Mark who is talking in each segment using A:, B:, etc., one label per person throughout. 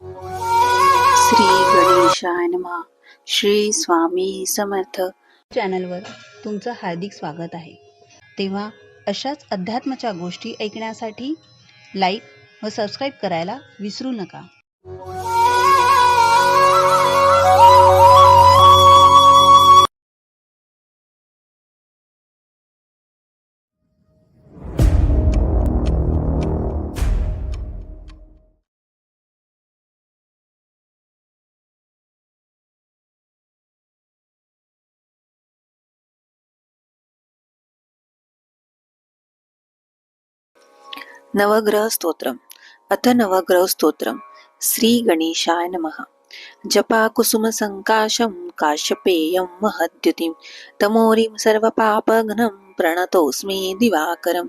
A: श्री गणेशाय नमः. श्री स्वामी समर्थ.
B: चॅनलवर तुमचं हार्दिक स्वागत आहे. तेव्हा अशाच अध्यात्माच्या गोष्टी ऐकण्यासाठी लाईक व सबस्क्राईब करायला विसरू नका.
A: नवग्रह स्तोत्रम अथ नवग्रह स्तोत्रम श्री गणेशाय नमः। जपा कुसुम संकाशम काश्यपेयं महद्युतिं तमोरीं सर्वपापघ्नं प्रणतोऽस्मि दिवाकरं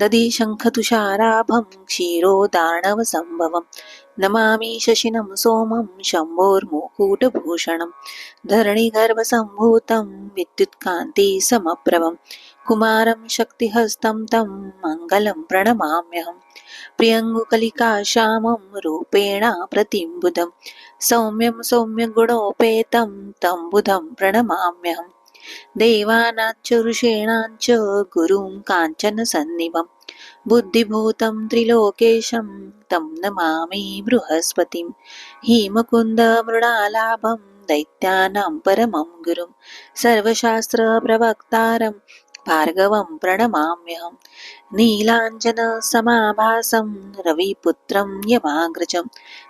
A: दधि शङ्खतुषाराभं क्षीरोदार्णवसम्भवं नमामि शशिनं सोमं शम्भोर्मुकुटभूषणं। धरणिगर्भसम्भूतं विद्युत्कान्तिसमप्रभं कुमारं शक्तिहस्तं प्रणमाम्यहम् प्रियङ्गुकलिका श्यामं रूपेण प्रतिम्बुधं सौम्यं सौम्यगुणोपेतं तं बुधं प्रणमाम्यहम् देवानाच्च ऋषीणाञ्च गुरुं काञ्चनसन्निभं बुद्धिभूतं त्रिलोकेशं तं नमामि बृहस्पतिं। हिमकुन्दमृणालाभं दैत्यानां परमं गुरुं। सर्वशास्त्रप्रवक्तारं भार्गवं प्रणमाम्यहम् नीलाञ्जनसमाभासं रविपुत्रं यमाग्रजं।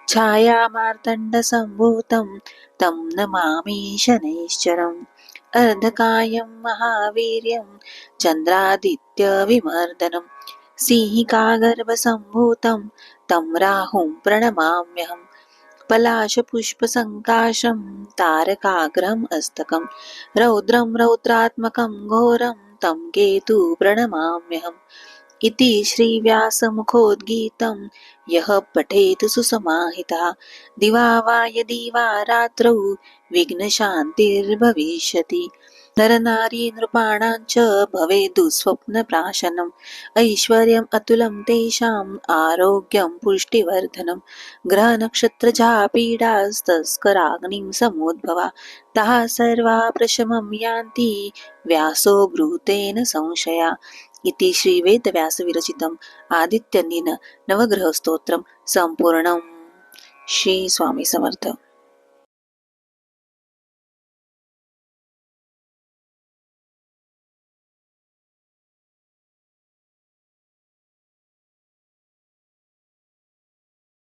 A: छायामार्तण्डसम्भूतं तं नमामि शनैश्चरम्। अर्धकायं महावीर्यं चन्द्रादित्यविमर्दनं सिंहिकागर्भसम्भूतं तं राहुं प्रणमाम्यहम् पलाशपुष्पसङ्काशं तारकाग्रम् अस्तकं रौद्रं रौद्रात्मकं घोरं तं केतु प्रणमाम्यहम् इति श्रीव्यासमुखोद्गीतं यः पठेत् सुसमाहितः दिवा वा यदि वा रात्रौ विघ्नशान्तिर्भविष्यति नरनारी नृपाणां च भवेदुस्वप्नप्राशनम् ऐश्वर्यम् अतुलं तेषाम् आरोग्यं पुष्टिवर्धनं ग्रहनक्षत्रजा पीडास्तस्कराग्निं समुद्भवा। ताः सर्वा प्रशमं यान्ति व्यासो ब्रूतेन संशया। इति श्रीवेदव्यासविरचितम् आदित्यनिन नवग्रहस्तोत्रं सम्पूर्णम्। श्री स्वामी समर्थ।